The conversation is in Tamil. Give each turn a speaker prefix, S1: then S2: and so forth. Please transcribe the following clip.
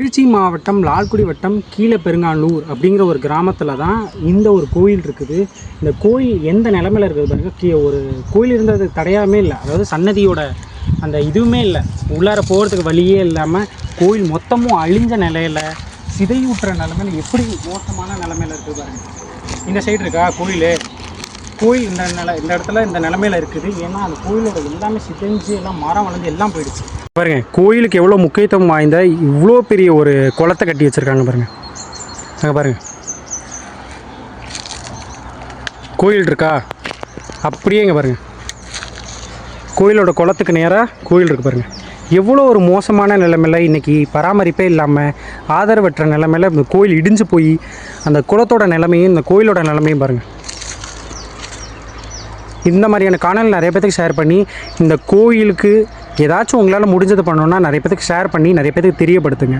S1: திருச்சி மாவட்டம் லால்குடி வட்டம் கீழே பெருங்காலூர் அப்படிங்கிற ஒரு கிராமத்தில் தான் இந்த ஒரு கோயில் இருக்குது. இந்த கோயில் எந்த நிலமையில் இருக்குது பாருங்கள் கீ ஒரு கோயில் இருந்தது தடையாமே இல்லை. அதாவது சன்னதியோட அந்த இதுவுமே இல்லை. உள்ளார போகிறதுக்கு வழியே இல்லாமல் கோயில் மொத்தமும் அழிஞ்ச நிலையில் சிதையூட்டுற நிலமையில எப்படி மோசமான நிலமையில் இருக்குது பாருங்கள் இந்த சைடு இருக்கா? கோயில். கோயில் இந்த நில இந்த இடத்துல இந்த நிலமையில இருக்குது. ஏன்னா அந்த கோயிலோட எல்லாமே சிதைஞ்சு எல்லாம் மரம் வளர்ந்து எல்லாம் போயிடுச்சு. பாருங்க கோயிலுக்கு எவ்வளோ முக்கியத்துவம் வாய்ந்த இவ்வளோ பெரிய ஒரு குளத்தை கட்டி வச்சுருக்காங்க பாருங்க. அங்கே பாருங்க. கோயில் இருக்கா? அப்படியே இங்கே பாருங்க. கோயிலோட குளத்துக்கு நேராக கோயில் இருக்கு பாருங்க. எவ்வளோ ஒரு மோசமான நிலைமையில் இன்றைக்கி பராமரிப்பே இல்லாமல் ஆதரவற்ற நிலைமையில் இந்த கோயில் இடிஞ்சு போய் அந்த குளத்தோட நிலைமையும் இந்த கோயிலோட நிலைமையும் பாருங்கள் இந்த மாதிரியான காணல் நிறைய பேத்துக்கு ஷேர் பண்ணி இந்த கோயிலுக்கு ஏதாச்சும் உங்களால் முடிஞ்சது பண்ணணுன்னா நிறைய பேருக்கு ஷேர் பண்ணி நிறைய பேருக்கு தெரியப்படுத்துங்க.